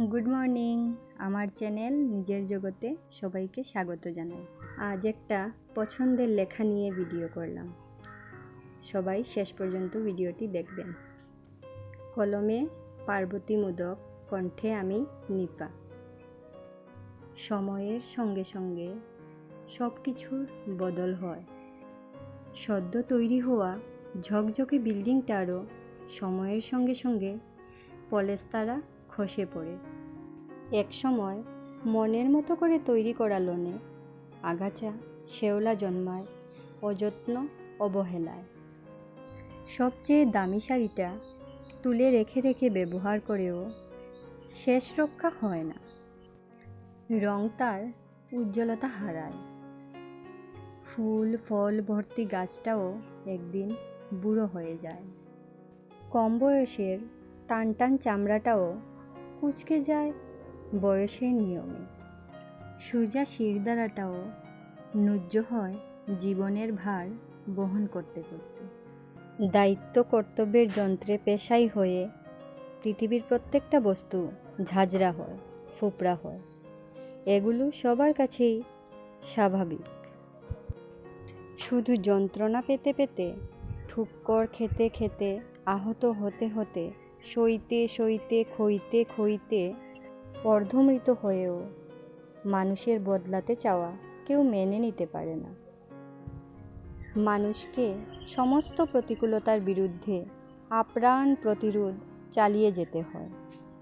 Good morning আমার channel নিজের জগতে সবাইকে স্বাগত জানাই। আজ একটা পছন্দের লেখা নিয়ে ভিডিও করলাম। সবাই শেষ পর্যন্ত ভিডিওটি দেখবেন। কলমে পার্বতী মুদক, কণ্ঠে আমি নিপা। সময়ের সঙ্গে সঙ্গে সব কিছুর বদল হয়। সদ্য তৈরি হওয়া ঝকঝকে বিল্ডিংটারও সময়ের সঙ্গে সঙ্গে পলেস্তারা খসে পড়ে। এক সময় মনের মতো করে তৈরি করা লোনে আগাছা শেওলা জন্মায় অযত্ন অবহেলায়। সবচেয়ে দামি শাড়িটা তুলে রেখে রেখে ব্যবহার করেও শেষ রক্ষা হয় না। রং তার উজ্জ্বলতা হারায়। ফুল, ফল ভর্তি গাছটাও একদিন বুড়ো হয়ে যায়। কম বয়সের টান টান চামড়াটাও কুচকে যায় বয়সের নিয়মে। সুজা শিরদাঁড়াটাও নুজ্জ হয় জীবনের ভার বহন করতে করতে। দায়িত্ব কর্তব্যের যন্ত্রে পেশাই হয়ে পৃথিবীর প্রত্যেকটা বস্তু ঝাঁঝরা হয়, ফোপড়া হয়। এগুলো সবার কাছেই স্বাভাবিক। শুধু যন্ত্রণা পেতে পেতে ঠুক্কর খেতে খেতে আহত হতে হতে সইতে সইতে, খইতে খইতে অর্ধমৃত হয়েও মানুষের বদলাতে চাওয়া কেউ মেনে নিতে পারে না। মানুষকে সমস্ত প্রতিকূলতার বিরুদ্ধে আপ্রাণ প্রতিরোধ চালিয়ে যেতে হয়,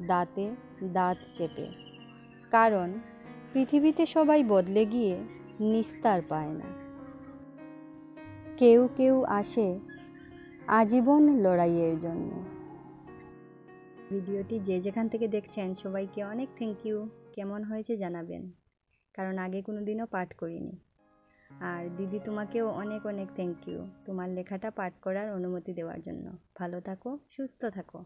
দাঁতে দাঁত চেপে। কারণ পৃথিবীতে সবাই বদলে গিয়ে নিস্তার পায় না। কেউ কেউ আসে আজীবন লড়াইয়ের জন্য। ভিডিওটি যে যেখান থেকে দেখছেন সবাইকে অনেক থ্যাংক ইউ কেমন হয়েছে জানাবেন। কারণ আগে কোনো দিনও পাঠ করিনি। আর দিদি তোমাকেও অনেক অনেক থ্যাংক ইউ তোমার লেখাটা পাঠ করার অনুমতি দেওয়ার জন্য। ভালো থাকো, সুস্থ থাকো।